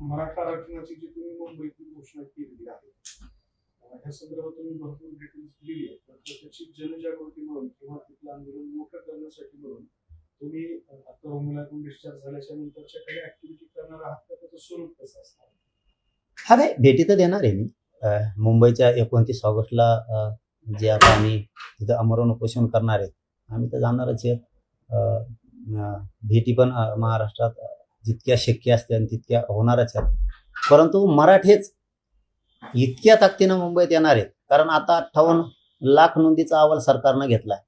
मराठा आरक्षणाची जी तुम्ही मुंबईतली घोषणा केलेली आहे अं, ह्या संदर्भात तुम्ही भरपूर डिटेल्स दिली आहे तर त्याची जनजागृती म्हणून किंवा तिथलं आंदोलन मोठं करण्यासाठी म्हणून तुम्ही आता रुग्णालयातून डिस्चार्ज झाल्याच्या नंतरच्या काही ऍक्टिव्हिटी करणार आहात का? त्याचं स्वरूप कसं असणार? हा नाही भेटी तर देणार आहे मी. मुंबईच्या एकोणतीस ऑगस्टला जे आता आम्ही तिथं अमरण उपोषण करणार आहेत आम्ही तर जाणारच आहेत भेटी पण महाराष्ट्रात जितक्या शक्य असत्या तितक्या होणारच आहेत. परंतु मराठीच इतक्या ताकदीनं मुंबईत येणार आहेत. कारण आता अठ्ठावन्न लाख नोंदीचा अहवाल सरकारनं घेतलाय.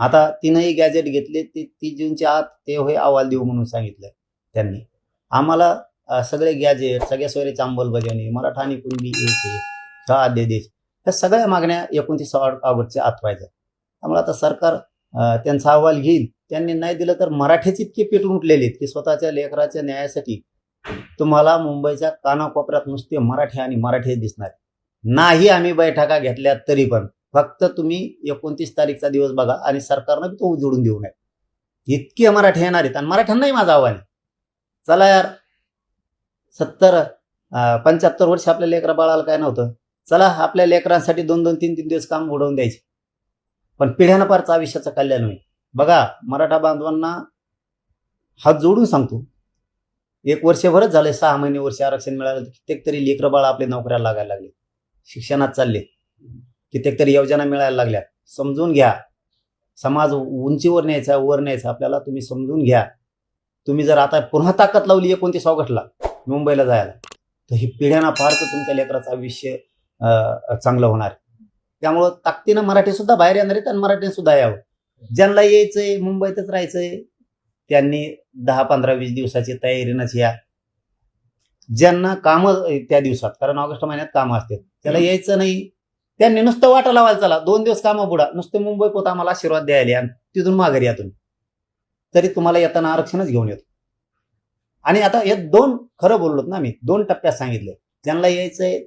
आता तीनही गॅजेट घेतले ते तीस जूनच्या आत ते होय अहवाल देऊ म्हणून सांगितलंय त्यांनी. आम्हाला सगळे गॅजेट सगळ्या सोयरीची अंमलबजावणी मराठा आणि कुणबी येते का अध्यादेश ह्या सगळ्या मागण्या एकोणतीस ऑगस्टच्या आत पाहिजे त्यामुळे आता सरकार त्यांचा अहवाल घेईल. त्यांनी नाही दिलं तर मराठीच इतके पेटून उठलेले आहेत की स्वतःच्या लेकराच्या न्यायासाठी तुम्हाला मुंबईच्या कानाकोपऱ्यात नुसते मराठी आणि मराठी दिसणार. नाही आम्ही बैठका घेतल्या तरी पण. फक्त तुम्ही एकोणतीस तारीखचा दिवस बघा आणि सरकारनं तो उजडून देऊ नये. इतके मराठी येणार आहेत आणि मराठ्यांनाही माझं आव्हान आहे. चला यार. सत्तर पंच्याहत्तर वर्ष आपल्या लेकरा बाळाला काय नव्हतं. चला आपल्या लेकरांसाठी दोन दोन तीन तीन दिवस काम उडवून द्यायचे. पण पिढ्यानं पारचं आयुष्याचं कल्याण होईल. बघा मराठा बांधवांना हात जोडून सांगतो. एक वर्षभरच झालं सहा महिने वर्ष आरक्षण मिळालं कित्येक तरी लेकरं बाळ आपल्या नोकऱ्या लागायला लागले. शिक्षणात चालले. कित्येक तरी योजना मिळायला लागल्या. समजून घ्या. समाज उंचीवर न्यायचा वर न्यायचा आपल्याला तुम्ही समजून घ्या. तुम्ही जर आता पुन्हा ताकद लावली एकोणतीस ऑगस्टला मुंबईला जायला तर ही पिढ्यांना फारच तुमच्या लेकराचं आयुष्य चांगलं होणार. त्यामुळं ताकदीनं मराठी सुद्धा बाहेर येणार आहेत आणि मराठीने सुद्धा यावं. ज्यांना यायचंय मुंबईतच राहायचंय त्यांनी दहा पंधरा वीस दिवसाची तयारीनंच या ज्यांना कामं त्या दिवसात कारण ऑगस्ट महिन्यात कामं असतात त्याला यायचं नाही. त्यांनी नुसतं वाटा लावायला चला दोन दिवस कामं बुडा नुसतं मुंबई पोत आम्हाला आशीर्वाद द्यायला. आणि तिथून माघारी या तुम्ही. तरी तुम्हाला येताना आरक्षणच घेऊन येतो. आणि आता हे दोन खरं बोललोत ना मी दोन टप्प्यात सांगितले. ज्यांना यायचंय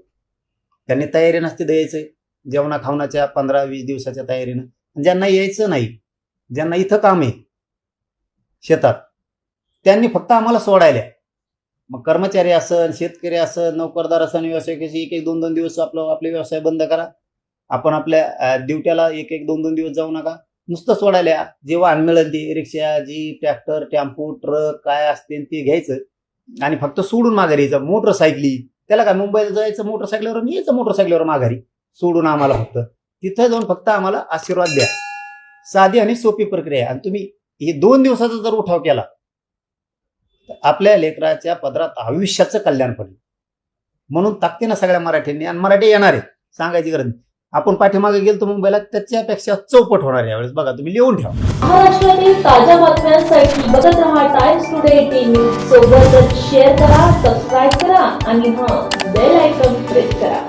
त्यांनी तयारी नसते द्यायचंय जेवणा खावणाच्या पंधरा वीस दिवसाच्या तयारीनं. ज्यांना यायचं नाही ज्यांना इथं काम आहे शेतात त्यांनी फक्त आम्हाला सोडायला मग कर्मचारी असन शेतकरी असन नोकरदार असन व्यवसाय कशी एक एक दोन दोन दिवस आपलं आपले व्यवसाय बंद करा. आपण आपल्या ड्युट्याला एक एक दोन दोन दिवस जाऊ नका. नुसतं सोडायला जे वाहन मिळेल ते रिक्षा जीप ट्रॅक्टर टेम्पो ट्रक काय असते ते घ्यायचं आणि फक्त सोडून माघारी यायचं. मोटरसायकली. त्याला काय मुंबईला जायचं मोटरसायकलवर यायचं मोटरसायकलीवर माघारी. सोडून आम्हाला फक्त. तिथं जाऊन फक्त आम्हाला आशीर्वाद द्या. साधी आणि सोपी प्रक्रिया आहे. आणि तुम्ही हे दोन दिवसाचा जर उठाव केला तर आपल्या लेकराच्या पदरात आयुष्याचं कल्याण पडलं. म्हणून ताकदीनं सगळ्या मराठ्यांनी आणि मराठी येणार आहेत सांगायची गरज नाही. आपण पाठीमागे गेलो मुंबईला त्याच्यापेक्षा चौपट होणार यावेळेस. बघा तुम्ही लिहून ठेवा. महाराष्ट्रातील ताज्या बातम्यांसाठी बघत राहा टाइम्स टुडे टीव्ही सोबतच शेअर करा सबस्क्राईब करा आणि हा बेल आयकॉन प्रेस करा.